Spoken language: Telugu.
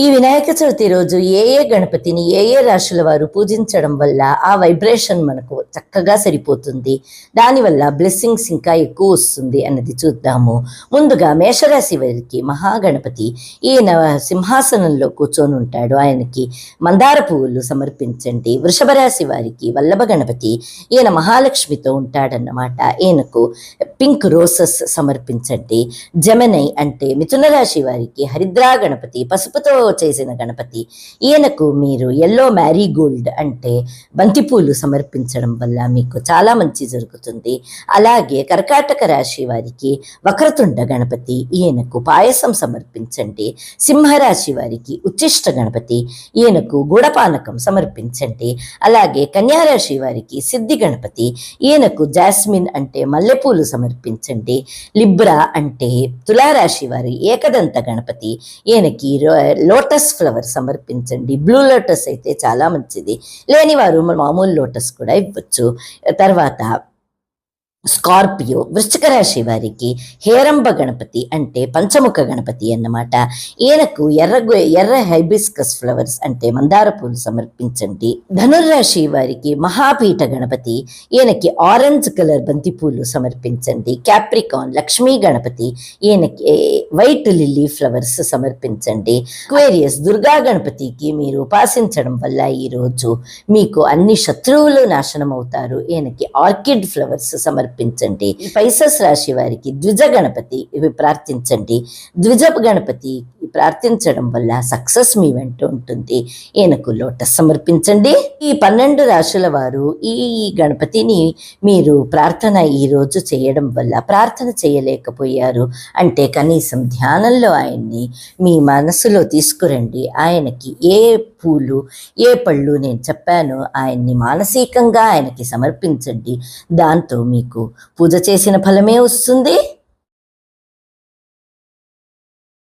ఈ వినాయక చవితి రోజు ఏ ఏ గణపతిని ఏ ఏ రాశుల వారు పూజించడం వల్ల ఆ వైబ్రేషన్ మనకు చక్కగా సరిపోతుంది. దానివల్ల బ్లెస్సింగ్స్ ఇంకా ఎక్కువ వస్తుంది అన్నది చూద్దాము. ముందుగా మేషరాశి వారికి మహాగణపతి ఈయన సింహాసనంలో కూర్చొని ఉంటాడు. ఆయనకి మందార పువ్వులు సమర్పించండి. వృషభ రాశి వారికి వల్లభ గణపతి ఈయన మహాలక్ష్మితో ఉంటాడన్నమాట. ఈయనకు పింక్ రోసెస్ సమర్పించండి. జమనై అంటే మిథున రాశి వారికి హరిద్రా గణపతి పసుపుతో చేసిన గణపతి. ఈయనకు మీరు ఎల్లో మ్యారీగోల్డ్ అంటే బంతిపూలు సమర్పించడం వల్ల మీకు చాలా మంచి జరుగుతుంది. అలాగే కర్కాటక రాశి వారికి వక్రతుండ గణపతి ఈయనకు పాయసం సమర్పించండి. సింహరాశి వారికి ఉచ్చిష్ట గణపతి ఈయనకు గుడపానకం సమర్పించండి. అలాగే కన్యారాశి వారికి సిద్ధి గణపతి ఈయనకు జాస్మిన్ అంటే మల్లెపూలు సమర్పించండి. లిబ్రా అంటే తులారాశి వారి ఏకదంత గణపతి ఈయనకి లోటస్ ఫ్లవర్ సమర్పించండి. బ్లూ లోటస్ అయితే చాలా మంచిది. లేని వారు మామూలు లోటస్ కూడా ఇవ్వచ్చు. తర్వాత స్కార్పియో వృశ్చిక రాశి వారికి హేరంబ గణపతి అంటే పంచముఖ గణపతి అన్నమాట. ఈయనకు ఎర్ర గు- ఎర్ర హైబిస్కస్ ఫ్లవర్స్ అంటే మందార పూలు సమర్పించండి. ధనుర్రాశి వారికి మహాపీఠ గణపతి ఈయనకి ఆరెంజ్ కలర్ బంతి పూలు సమర్పించండి. క్యాప్రికాన్ లక్ష్మీ గణపతి ఈయనకి వైట్ లిల్లీ ఫ్లవర్స్ సమర్పించండి. క్వేరియస్ దుర్గా గణపతికి మీరు ఉపాసించడం వల్ల ఈరోజు మీకు అన్ని శత్రువులు నాశనం అవుతారు ఈయనకి ఆర్కిడ్ ఫ్లవర్స్ సమర్పించండి పైసస్ రాశి వారికి ద్విజ గణపతి ఇవి ప్రార్థించండి. ద్విజ గణపతి ప్రార్థించడం వల్ల సక్సెస్ మీ వెంట ఉంటుంది. ఈయనకు లోటస్ సమర్పించండి. ఈ పన్నెండు రాశుల వారు ఈ గణపతిని మీరు ప్రార్థన ఈ రోజు చేయడం వల్ల ప్రార్థన చేయలేకపోయారు. అంటే కనీసం ధ్యానంలో ఆయన్ని మీ మనసులో తీసుకురండి. ఆయనకి ఏ పూలు ఏ పళ్ళు నేను చెప్పానో ఆయన్ని మానసికంగా ఆయనకి సమర్పించండి. దాంతో మీకు పూజ చేసిన ఫలమే వస్తుంది.